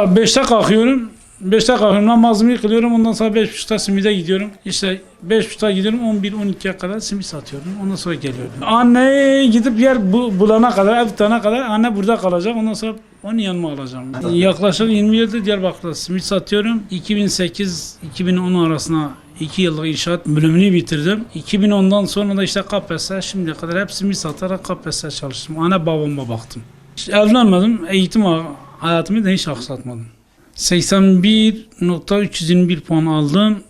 Beşte kalkıyorum. Beşte kalkıyorum namazımı kılıyorum ondan sonra beş buçukta simide gidiyorum. İşte beş buçukta gidiyorum 11 12'ye kadar simit satıyorum. Ondan sonra geliyorum. Anne gidip yer bu, bulana kadar ev tutana kadar anne burada kalacak. Ondan sonra onu yanıma alacağım. Yaklaşık 20 yıldır Diyarbakır'da simit satıyorum. 2008-2010 arasında 2 yıllık inşaat bölümünü bitirdim. 2010'dan sonra da işte KPSS şimdiye kadar hep simit satarak KPSS çalıştım. Anne babama baktım. İşte evlenmedim. Eğitim hayatımı da hiç aksatmadım. 81.321 puan aldım.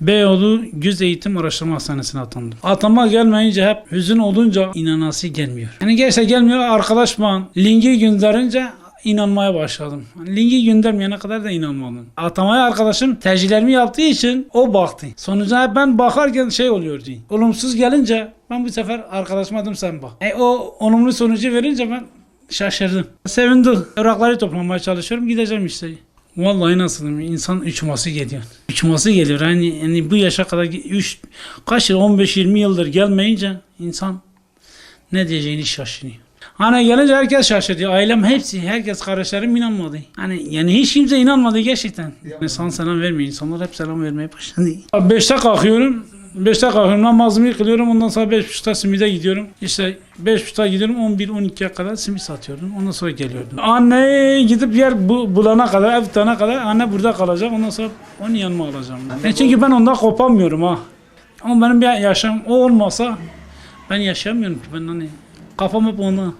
Beyoğlu Göz Eğitim Araştırma Hastanesi'ne atandım. Atama gelmeyince hep hüzün olunca inanası gelmiyor. Yani gerçekten gelmiyor. Arkadaş bana linki gönderince inanmaya başladım. Linki göndermeyene kadar da inanmadım. Atamaya arkadaşım tercihlerimi yaptığı için o baktı. Sonuçta hep ben bakarken şey oluyordu. Olumsuz gelince ben bu sefer arkadaşıma dedim sen bak. E, o olumlu sonucu verince ben şaşırdım. Sevindim. Evrakları toplamaya çalışıyorum. Gideceğim işte. Vallahi nasıl diyeyim, insan uçması geliyor. Uçması geliyor. Yani, yani bu yaşa kadar 3 kaç yıl 15-20 yıldır gelmeyince insan ne diyeceğini şaşırıyor. Hani gelince herkes şaşırdı. Ailem hepsi, herkes kardeşlerim inanmadı. Hani yani hiç kimse inanmadı gerçekten. İnsan selam vermiyor. İnsanlar hep selam vermeye başladı. Beşte kalkıyorum. Beşte kalkıyorum namazımı kılıyorum ondan sonra beş buçukta simide gidiyorum. İşte beş buçukta gidiyorum 11-12'ye kadar simit satıyorum. Ondan sonra geliyordum. Anne gidip yer bu, bulana kadar ev tutana kadar anne burada kalacak ondan sonra onu yanıma alacağım. E çünkü ben ondan kopamıyorum ha. Ama benim bir yaşam o olmasa ben yaşayamıyorum ki ben hani kafam hep onda.